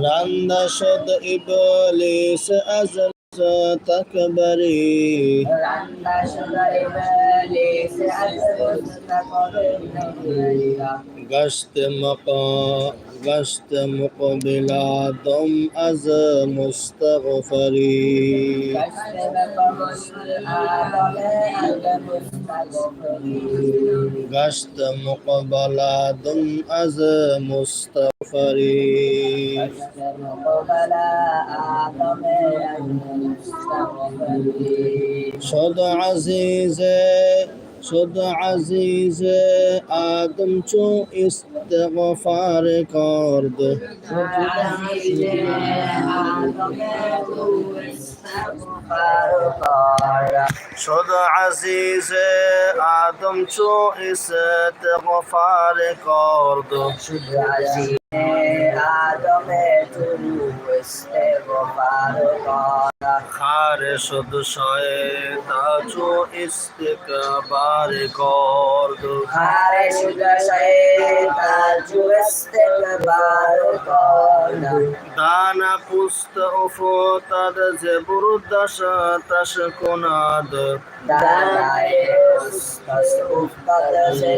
রান্দা সদ ইবলিস আজম তকবরি গশত মকা غشت مقبل عدم از مستغفری غشت مقبل عدم از مستغفری شد عزیزه شد عزیز آدم چو استغفار کرد. شد عزیز آدم چو استغفار کرد. আদমে তুরু ইস্তেগফার করা খার শুধু শয়তা চো ইস্তেকবার করদ আরে সুদা শয়তান জু ইস্তেগফার করা দানা পুস্ত উফতাদ জবরদশ তশ কুনাদ দানায়ে উস্তাস উফতাদ সে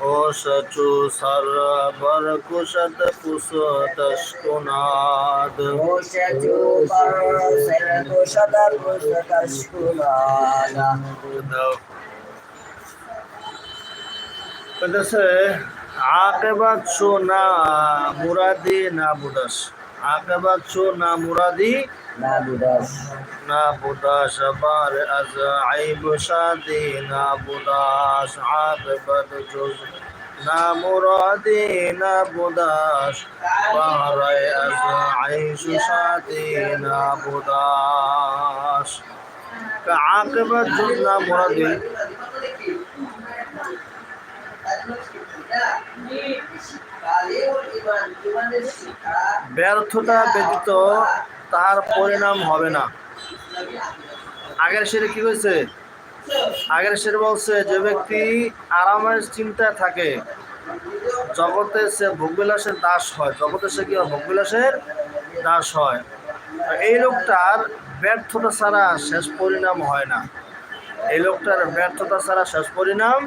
ઓષચુ સર્વર કુશત કુશતસ્કુનાદ ઓષચુ સર્વર કુશત કુશતસ્કુનાદ বলতেছে আকেবাদ সো না মুরাদি না বুদাস আকেবাদ সো না মুরাদি না বুদাস না বুদাস বার আজ আইব শাদি না বুদাস আকেবাত জুজ না মুরাদি না বুদাস বারায় আজ আইশ শাদি না বুদাস আকেবাত জুজ না ব্যর্থতা ব্যতীত তার পরিণাম হবে না। আগের সেরে কি হয়েছে? আগের সেরে বলছে, যে ব্যক্তি আরামের চিন্তায় থাকে, জগতে সে ভোগবিলাসের দাস হয়। জগতে সে কি ভোগবিলাসের দাস হয়। এই লোকটার ব্যর্থতা ছাড়া শেষ পরিণাম হয় না। এই লোকটার ব্যর্থতা ছাড়া শেষ পরিণাম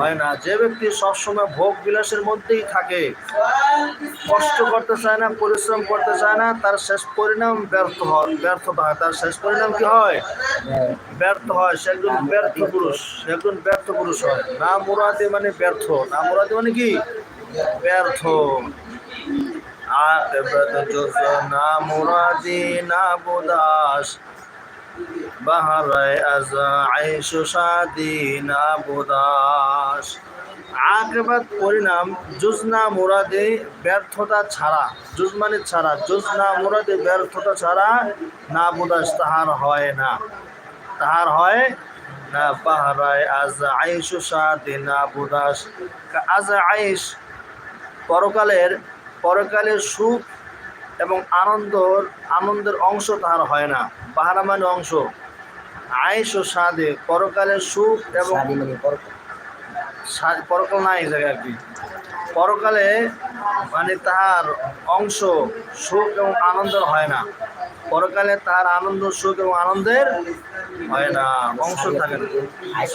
হয় না। যে ব্যক্তি সবসময় ভোগ বিলাসের মধ্যেই থাকে, কষ্ট করতে চায় না, পরিশ্রম করতে চায় না, তার শেষ পরিণাম ব্যর্থ হয়, ব্যর্থতা হয়। তার শেষ পরিণাম কি হয়? ব্যর্থ হয়। সে একজন ব্যর্থ পুরুষ, সে একজন ব্যর্থ পুরুষ হয়। না মুরাদি মানে ব্যর্থ। না মুরাদি মানে কি? ব্যর্থ। আর না মুরাদি না বুদাস বাহারায় আজ আইশ শাদি না বুদাস আকিবাত পরিণাম, জুজনা মুরাদে ব্যর্থতা ছাড়া, জুজ মানে ছাড়া, জুজনা মুরাদে ব্যর্থতা ছাড়া না বুদাস তাহার হয় না। তাহার হয় না পাহারায় আজ আইশ শাদি না বুদাস আজ আইশ পরকালের পরকালের সুখ এবং আনন্দর আনন্দের অংশ তাহার হয় না। পাহারা মানে অংশ। আয়েস ও সাদে পরকালের সুখ এবং মানে পরকাল। না এই জায়গায় আর কি। পরকালে মানে তাহার অংশ সুখ এবং আনন্দের হয় না। পরকালে তাহার আনন্দ সুখ এবং আনন্দের হয় না। অংশ থাকে না।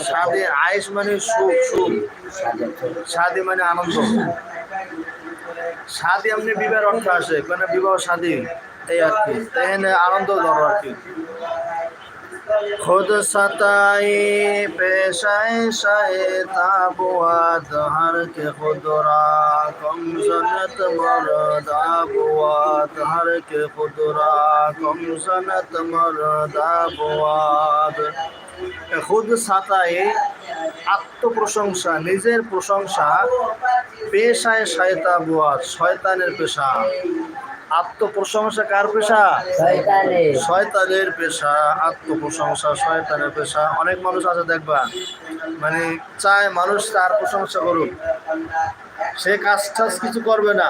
সাদে। আয়েস মানে সুখ সুখ। সাজে শাদি মানে আনন্দ। স্বাদই আপনি বিবাহের অর্থ আসে মানে বিবাহ স্বাদী এই আর কি। এখানে আনন্দ ধরো আর কি। খুদ সতাই পেশায় শাহে তাবুয়াত হর কে খুদরা কম সনত মর দাবুয়াত হর কে খুদরা কম সনত মর দাবুয়াত খুদ সাতাই আত্মপ্রশংসা নিজের প্রশংসা পেশায় শয়তা বুয়াত শয়তানের পেশা। আত্মপ্রশংসা কার পেশা? শয়তানের। পেশা আত্মপ্রশংসা শয়তানের পেশা। অনেক মানুষ আছে দেখবা মানে চায় মানুষ তার প্রশংসা করুক। সে কাজ টাজ কিছু করবে না।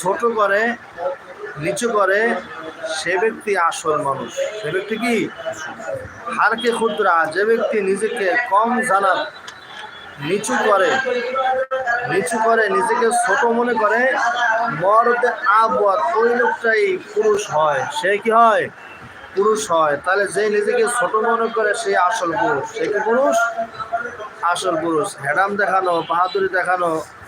ছোট করে, নিচু করে, সে ব্যক্তি আসল মানুষ। সে ব্যক্তি কি? হারকে ক্ষুদ্রা যে ব্যক্তি নিজেকে কম জানার, নিচু করে নিচু করে, নিজেকে ছোট মনে করে, মর্দ আবাদ ওই লোকটাই পুরুষ হয়। সে কি হয়? পুরুষ হয়। তাহলে যে নিজেকে ছোট মনে করে, সে আসল পুরুষ। সে কি পুরুষ? আসল পুরুষ। হ্যাডাম দেখানো, বাহাদুরি দেখানো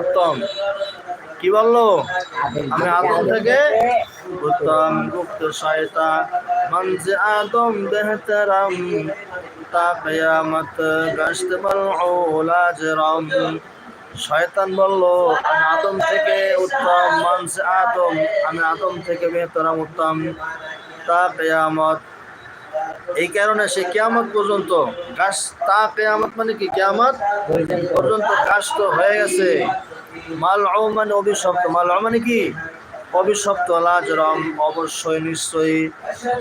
উত্তম। কি বলল? আমি আদম থেকে উত্তম। গুপ্ত শয়তান মান যে আদম বেহতরম। তা কিয়ামত গশত মালউল আজরম শয়তান বলল, আমি আদম থেকে উত্তম মানসে আদম। আমি আদম থেকে বেহতরম উত্তম। তা কিয়ামত এই কারণে সে কিয়ামত পর্যন্ত গাছ তা কেয়ামত মানে কি কিয়ামত? পর্যন্ত গাছ তো হয়ে গেছে। মাল মানে অভিশপ্ত। মাল মানে কি? অভিশপ্ত, লাজরম, অবশ্যই, নিশ্চয়ই।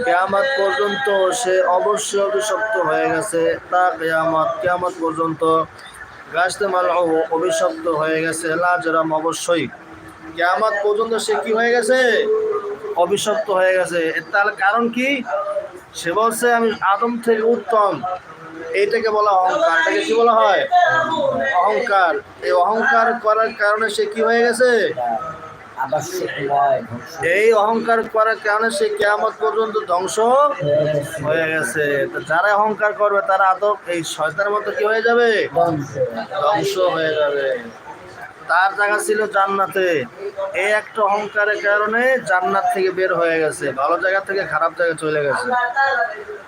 কেয়ামত পর্যন্ত সে অবশ্যই অভিশপ্ত হয়ে গেছে। তা কেয়ামত কেয়ামত পর্যন্ত গাছতে মাল অভিশপ্ত হয়ে গেছে, লাজরম, অবশ্যই। কেয়ামত পর্যন্ত সে কি হয়ে গেছে? অভিশপ্ত হয়ে গেছে। তার কারণ কি? সে বলছে, আমি আদম থেকে উত্তম। এইটাকে বলা অহংকার। এটাকে কি বলা হয়? অহংকার। এই অহংকার করার কারণে সে কি হয়ে গেছে? এই অহংকার করার কারণে সে কেয়ামত পর্যন্ত ধ্বংস হয়ে গেছে। যারা অহংকার করবে, তারা আদব এই শয়তানের মতো কি হয়ে যাবে? ধ্বংস হয়ে যাবে। তার জায়গা ছিল জান্নাতে। এই একটা অহংকারের কারণে জান্নাত থেকে বের হয়ে গেছে। ভালো জায়গা থেকে খারাপ জায়গায় চলে গেছে।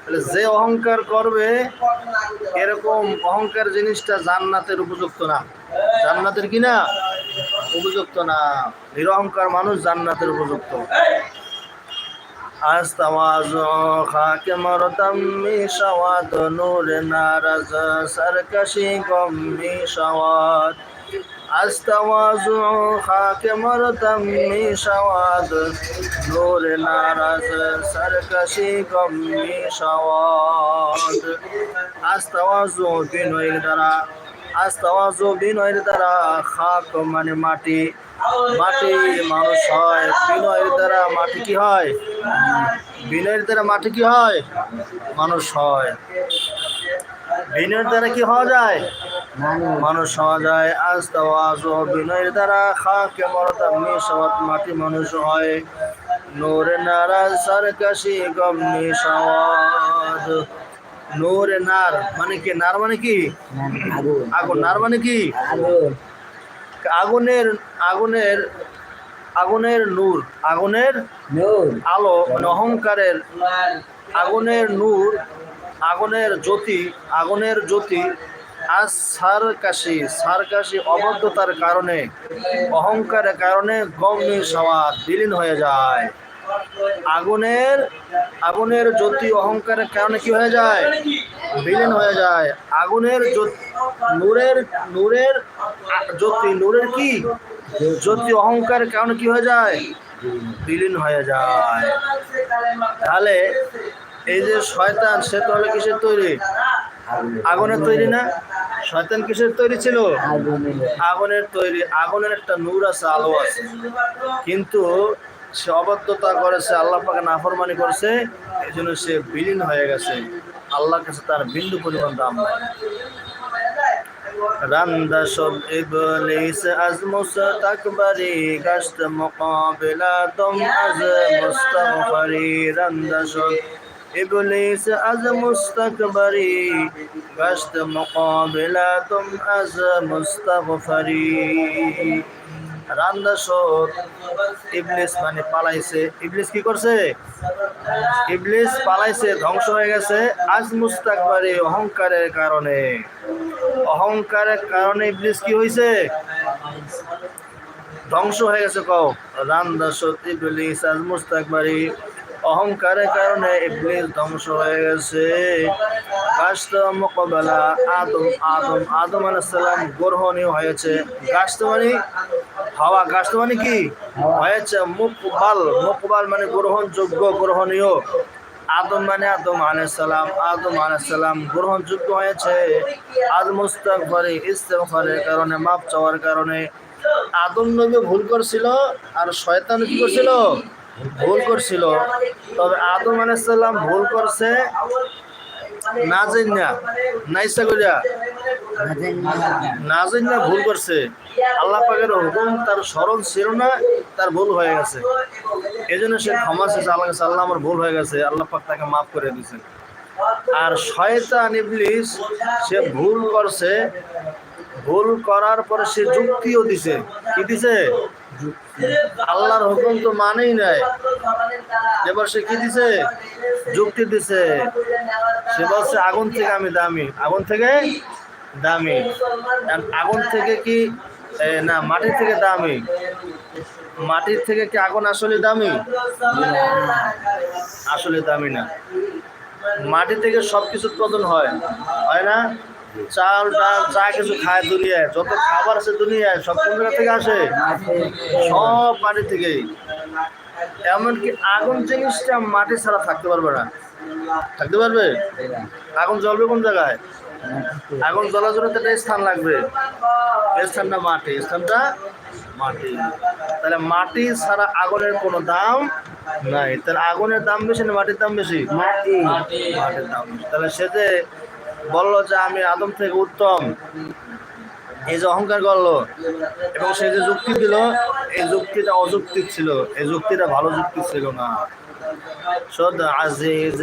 তাহলে যে অহংকার করবে, এরকম অহংকার জিনিসটা জান্নাতের উপযুক্ত না। জান্নাতের কি না? উপযুক্ত না। নিরহংকার মানুষ জান্নাতের উপযুক্ত। আস্তাওয়াজ নূর নারাজ, সরকশি গম মিশাওয়াত আস্তাওয়াজ খাকে মরদম মিশাওয়াত নূর নারাজ সরকশি গম মিশাওয়াত আস্তাওয়াজ বিনয়ের দ্বারা, আস্তাওয়াজ বিনয়ের দ্বারা খাক মানে মাটি। মাটি মানুষ হয়, বিনয়ের দ্বারা মাটি কি হয়? বিনয়ের দ্বারা মাটি কি হয়? মানুষ হয়। বিনয়ের দ্বারা কি হওয়া যায়? মানুষ আজ তাওয়াজ ও বিনয়ের দ্বারা খাকে মরতা মিশাওয়াত মাটি মানুষ হয়। নূরে নারাজ সরকাশি গম মিশাওয়াত নূরে নার মানে কি? নার মানে কি? আগুন। নার মানে কি? আগুনের আগুনের আগুনের নূর। আগুনের নূর আলো মানে অহংকারের। আগুনের নূর, আগুনের জ্যোতি আগুনের জ্যোতি আজ সারকাশি সারকাশি অবদ্ধতার কারণে, অহংকারের কারণে গম্নি সওয়াদ বিলীন হয়ে যায়। আগুনের আগুনের জ্যোতি অহংকারের কারণে কি হয়ে যায়? বিলীন হয়ে যায়। আগুনের নূরের নূরের, জ্যোতি, নূরের কি? জ্যোতি অহংকারের কারণে কি হয়ে যায়? বিলীন হয়ে যায়। তাহলে এই যে শয়তান, সে তো হলো কিসের তৈরি? আগুনের তৈরি না? শয়তান কিসের তৈরি ছিল? আগুনের। তৈরি আগুনের একটা নূর আছে আলো আছে। কিন্তু সে অবদ্ধতা করেছে আল্লাহ পাকে নাফরমানি করেছে এই জন্য সে বিলীন হয়ে গেছে। আল্লাহর কাছে তার বিন্দু পরিমাণ দাম নাই। রান্দা সব ইবলিস আজ মুস্তাকবারি গাশত মুকাবিলা তুম আজ মুস্তাগফারি। রান্দা শোধ আজ মুস্তাকবারি গাশত মুকাবিলা তুম আজ মুস্তাগফারি। রান্দা শোধ, ইবলিস মানে পালাইছে। ইবলিস কি করছে? ইবলিস পালাইছে, ধ্বংস হয়ে গেছে আজ মুস্তাকবারি অহংকারের কারণে। অহংকারের কারণে ইবলিস কি হয়েছে ধ্বংস হয়ে গেছে কও। রান্দা শোধ, ইবলিস আজ মুস্তাকবারি। অহংকারের কারণে ইবলিস ধ্বংস হয়ে গেছে। গাছত মোকাবেলা আদম আদম আদম আলাইসাল্লাম গ্রহণীয় হয়েছে। গাছত মানে হাওয়া গাছত মানে কি? হয়েছে মুকবাল মুকবাল মানে গ্রহণযোগ্য, গ্রহণীয়। আদম মানে আদম আলাইসাল্লাম আদম আলাইসাল্লাম গ্রহণযোগ্য হয়েছে। আজ মুস্তাকফারি ইস্তেগফারের কারণে মাপ চাওয়ার কারণে। আদম নবী ভুল করছিল আর শয়তান কি করছিল? ভুল করছিল। তবে আদম আলাইসাল্লাম ভুল করছে। না না ভুল করছে। আল্লাহ পাকের হুকুম তার স্মরণ ছিল না, তার ভুল হয়ে গেছে। এই জন্য সে ক্ষমা চেয়েছে আল্লাহ আল্লাহ আমার ভুল হয়ে গেছে। আল্লাহ পাক তাকে মাফ করে দিয়েছেন। আর শয়তান ইবলিস, সে ভুল করছে। ভুল করার পরে সে যুক্তিও দিছে। কি দিছে? আল্লাহর হুকুম তো মানেই নাই। এবার সে কি দিছে? যুক্তি দিছে। সে বলছে আগুন থেকে আমি দামি। আগুন থেকে দামি। আগুন থেকে কি না, মাটির থেকে দামি। মাটির থেকে কি আগুন আসলে দামি? আসলে দামি না। মাটি থেকে সব কিছু উৎপাদন হয়। হয় না? চাল ডাল যা কিছু খায় দুনিয়ায় যত খাবার আছে দুনিয়ায় সব কোন জায়গা থেকে আসে? সব মাটি থেকেই। এমনকি আগুন জিনিসটা মাটি ছাড়া থাকতে পারবে না। থাকতে পারবে? আগুন জ্বলবে কোন জায়গায়? আগুন জ্বলার জন্য তো স্থান লাগবে। স্থানটা মাটি স্থানটা মাটি। তাহলে মাটি ছাড়া আগুনের কোনো দাম নাই। তাহলে আগুনের দাম বেশি না মাটির দাম বেশি? মাটির দাম। তাহলে সে যে বললো যে আমি আদম থেকে উত্তম এই যে অহংকার করলো এবং সে যে যুক্তি দিল এই যুক্তিটা অযৌক্তিক ছিল এই যুক্তিটা ভালো যুক্তি ছিল না شد عزیز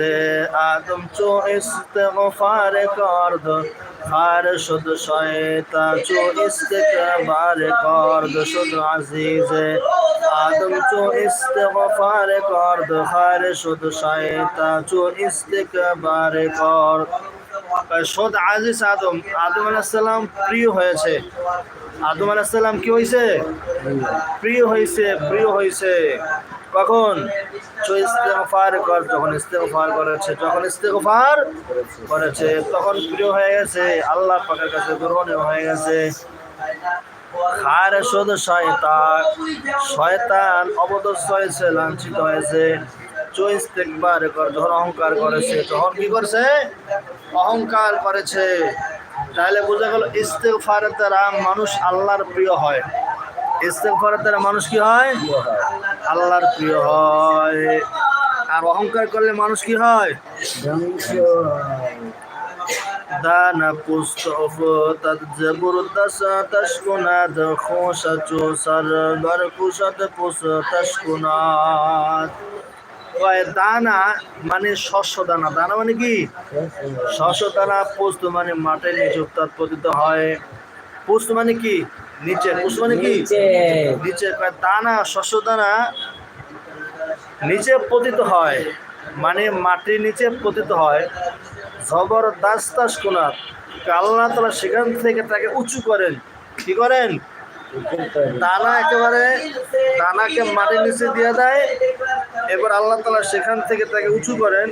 آدم چو استغفار کرد خار شد شیطان چو استکبار کرد شد عزیز آدم چو استغفار کرد خار شد شیطان چو استکبار کرد সদ আজিজ আদম আদম আলাহিসাল্লাম প্রিয় হয়েছে। আদম আলাহিসাল্লাম কি হয়েছে প্রিয় হয়েছে প্রিয় হয়েছে কখন? ইস্তেগফার কর যখন ইস্তেগফার করেছে, যখন ইস্তেগফার করেছে, তখন প্রিয় হয়ে গেছে। আল্লাহ পাকের কাছে গ্রহণীয় হয়ে গেছে। খার শোধ শয়তান শয়তান অবদস্ত হয়েছে, লাঞ্ছিত হয়েছে। চয়েস দেখবার যখন অহংকার করেছে, তখন কি করছে? অহংকার করেছে। তাহলে বোঝা গেল, ইস্তেগফারের দ্বারা মানুষ আল্লাহর প্রিয় হয়। ইস্তেগফারের দ্বারা মানুষ কি হয়? আল্লাহর প্রিয় হয়। আর অহংকার করলে মানুষ কি হয়? বার কুশাত পুষ তশকুনাদ ওই দানা মানে শস্য দানা। দানা মানে কি? শস্য দানা পুষ্ট মানে মাটির নিচে উৎপাদিত হয়। পুষ্ট মানে কি? নিচে। পুষ্ট মানে কি? নিচে। দানা শস্য দানা নিচে পতিত হয়। মানে মাটির নিচে পতিত হয়। জবরদাস্তাস কোনার আল্লাহ তালা সেখান থেকে তাকে উঁচু করেন। কি করেন? দানা একেবারে দানাকে মাটির নিচে দিয়ে দেয়। এবার আল্লাহ তালা সেখান থেকে তাকে উঁচু করেন।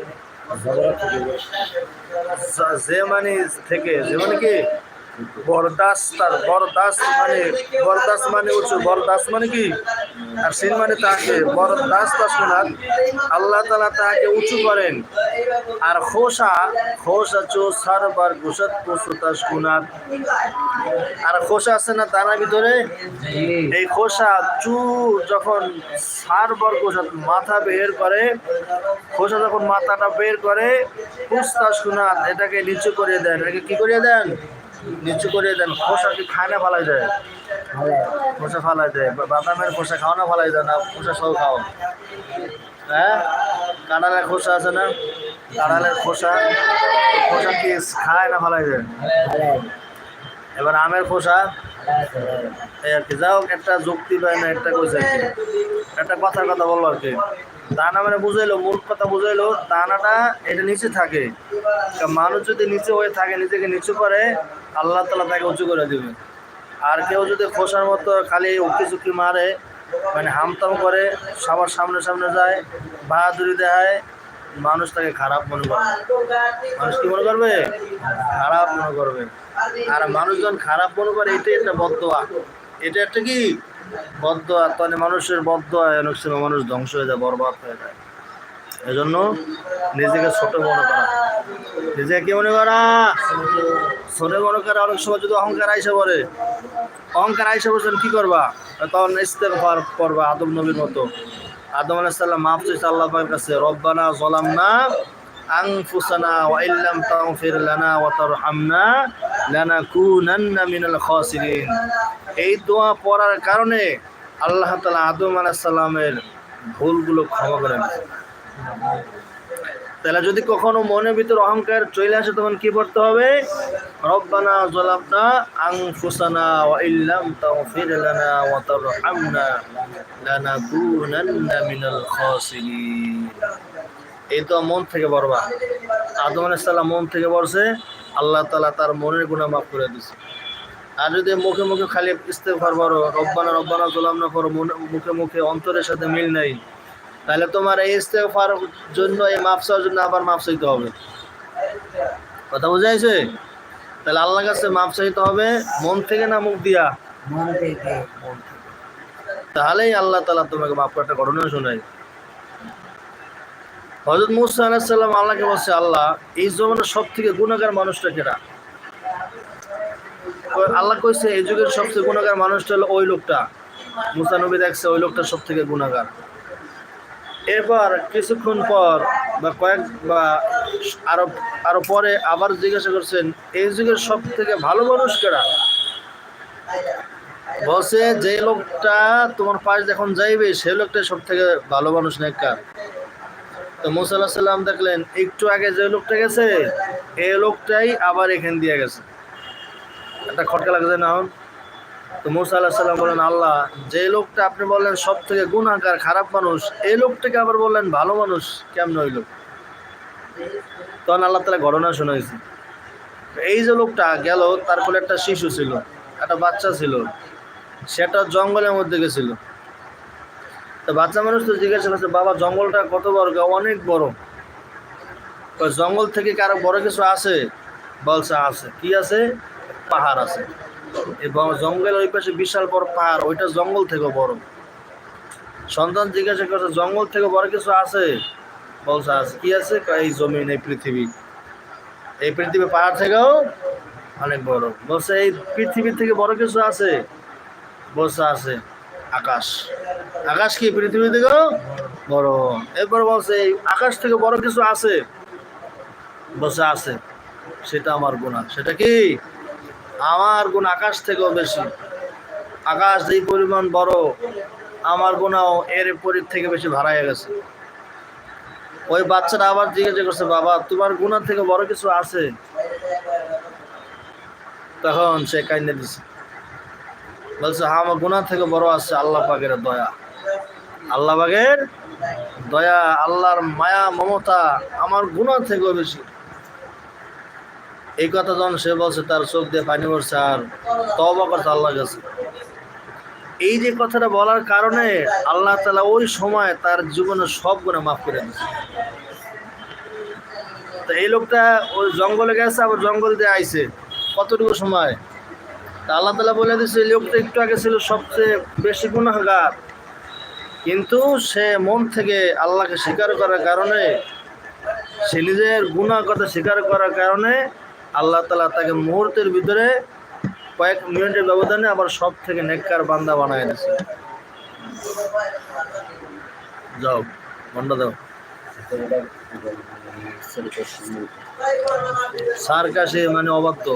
যে মানে থেকে যে মানে কি? বরদাস তার, বরদাস মানে বরদাস মানে উঁচু, বরদাস মানে কি? আর সিন মানে তাকে, বরদাস তাসনাত আল্লাহ তালা তাকে উঁচু করেন। আর খোসা খোসা চো সারবার ঘুষাত পশু তাসকুনাত আর খোসা আছে না দানার ভিতরে? এই খোসা চু যখন সার বর্গসাত মাথা বের করে, খোসা যখন মাথাটা বের করে পুস্তা সুনাত এটাকে নিচু করিয়ে দেন। এটাকে কি করিয়ে দেন? নিচু করে দেন, খোসা কি খায় না ফালাই দেয়? খোসা ফালাই দেয় বাদামের খোসা খাও না ফালাই দেয়? না, খোসা সব খাও হ্যাঁ? কাঁড়ালের খোসা আছে না? কাঁড়ালের খোসা খোসা কি খায় না ফালাই দেয়? এবার আমের খোসা, এই আর কি। যাও একটা যুক্তি পায় না, একটা কইছে একটা কথার কথা বলল আর কি। দানা মানে বুঝাইলো, মূল কথা বুঝাইলো, দানাটা এটা নিচে থাকে। মানুষ যদি নিচে হয়ে থাকে, নিজেকে নিচু করে, আল্লাহ তালা তাকে উঁচু করে দেবে। আর কেউ যদি খোসার মতো খালি উকি চুকি মারে মানে হামতাম করে, সবার সামনে সামনে যায়, বাহাদুরি দেয় মানুষ তাকে খারাপ মনে করবে। মানুষ কি মনে করবে? খারাপ মনে করবে। আর মানুষজন খারাপ মনে করে, এটাই একটা বদোয়া এটা একটা কি? বদোয়া তাহলে মানুষের বদোয়া অনেক সময় মানুষ ধ্বংস হয়ে যায়, বরবাদ হয়ে যায়। এজন্য নিজেকে ছোট মনে করা। নিজেকে কি মনে করা? ছোট মনে করা অনেক সময় যদি অহংকার আইসে পড়ে, অহংকার আইসে বলছেন কি করবা? তখন ইস্তেগফার করবা আদম নবীর মতো। আদম আলাইসাল্লাম মাফ চাইছে আল্লাহ কাছে, রব্বানা জলামনা আনফুসানা ওয়া ইল্লাম তাগফির লানা ওয়া তারহামনা লানাকুনান্না মিনাল খাসিরিন এই দোয়া পড়ার কারণে আল্লাহ তাআলা আদম আলাইহিস সালামের ভুলগুলো ক্ষমা করেন তাহলে যদি কখনো মনের ভিতর অহংকার চলে আসে, তখন কি পড়তে হবে? রব্বানা জলাবনা আনফুসানা ওয়া ইল্লাম তাগফির লানা ওয়া তারহামনা লানাকুনান্না মিনাল খাসিরিন। এই তো মন থেকে বলবা আদম আলাইহিস সালাম মন থেকে বলছে আল্লাহ তালা তার মনের গুণা মাফ করে দিয়েছে আর যদি মুখে মুখে খালি ইস্তেগফার করো রব্বানা রব্বানা জলামনা করো মনে- মুখে মুখে অন্তরের সাথে মিল নাই তাহলে তোমার এই ইস্তেগফার জন্য এই মাফ চাওয়ার জন্য আবার মাফ চাইতে হবে। কথা বুঝাইছে তাহলে আল্লাহর কাছে মাফ চাইতে হবে মন থেকে না মুখ দিয়া? মন থেকে তাহলেই আল্লাহ তালা তোমাকে মাফ করাটা ঘটনা শোনায়। হজরত মুসা আলাহিসাল্লাম আল্লাহকে বলছে, আল্লাহ, এই জমানের সব থেকে গুণাগার মানুষটা কয়- আল্লাহ কইছে, এই যুগের সবচেয়ে গুণাগার মানুষটা হলো ওই লোকটা। মুসা নবী দেখছে ওই লোকটা সব থেকে গুণাগার এরপর কিছুক্ষণ পর বা কয়েক বা আরও আরও পরে আবার জিজ্ঞাসা করছেন, এই যুগের সব থেকে ভালো মানুষ কেরা বলছে, যে লোকটা তোমার পাশ যখন যাইবে সেই লোকটা সব থেকে ভালো মানুষ নেককার। তো মুসাল্লাহ সাল্লাম দেখলেন, একটু আগে যে লোকটা গেছে এই লোকটাই আবার এখান দিয়ে গেছে। একটা খটকা লাগছে না এখন? তো মুসা সাল্লাম বলেন আল্লাহ, যে লোকটা আপনি বললেন সব থেকে গুণাকার খারাপ মানুষ এই লোকটাকে আবার বললেন ভালো মানুষ, কেমন হইল তখন আল্লাহ তালা ঘটনা শোনাইছে। এই যে লোকটা গেল, তার একটা শিশু ছিল, একটা বাচ্চা ছিল সেটা জঙ্গলের মধ্যে গেছিল। তো বাচ্চা মানুষ তো জিজ্ঞাসা করছে, বাবা, জঙ্গলটা কত বড়? কে?" অনেক বড়। জঙ্গল থেকে কারও বড় কিছু আছে? বলছে, আছে। কি আছে? পাহাড় আছে। এবং জঙ্গলের ওই পাশে বিশাল বড় পাহাড়, ওইটা জঙ্গল থেকে বড়। সন্তান জিজ্ঞাসা করছে, জঙ্গল থেকে বড় কিছু আছে? বলছে, আছে। কি আছে? এই জমিন, এই পৃথিবী। এই পৃথিবী পাহাড় থেকেও অনেক বড়। বলছে, এই পৃথিবীর থেকে বড় কিছু আছে? বলছে, আছে। আকাশ। আকাশ কি পৃথিবী থেকেও বড়? এরপর বলছে আকাশ থেকে বড় কিছু আছে? বলছে, আছে। সেটা আমার গুণা সেটা কি? আমার গুণ আকাশ থেকেও বেশি। আকাশ যেই পরিমাণ বড়, আমার গুণাও এর পরির থেকে বেশি ভাড়া হয়ে গেছে। ওই বাচ্চাটা আবার জিজ্ঞাসা করছে, বাবা, তোমার গুণা থেকে বড় কিছু আছে? তখন সে কাইনে দিছে। বলছে হ্যাঁ আমার গুণা থেকে বড় আছে, আল্লাহ পাকের দয়া। আল্লাহ পাকের দয়া, আল্লাহর মায়া, মমতা আমার গুণা থেকেও বেশি। এই কথা যখন সে বলছে, তার চোখ দিয়ে পানি পড়ছে আর তবা করছে আল্লাহর কাছে। এই যে কথাটা বলার কারণে আল্লাহ তালা ওই সময় তার জীবনের সব গুণা মাফ করে দিচ্ছে তো এই লোকটা ওই জঙ্গলে গেছে, আবার জঙ্গল দিয়ে আইছে। কতটুকু সময়? তা আল্লাহ তালা বলে এই লোকটা একটু আগে ছিল সবচেয়ে বেশি গুণাগার কিন্তু সে মন থেকে আল্লাহকে স্বীকার করার কারণে, সে নিজের গুণার কথা স্বীকার করার কারণে আল্লাহ তালা তাকে মুহূর্তের ভিতরে কয়েক মিনিটের ব্যবধানে আবার সব থেকে নেককার বান্দা বানায় দিচ্ছে যাও বন্ধ দাও। সার্কাসে মানে অবাধ্য।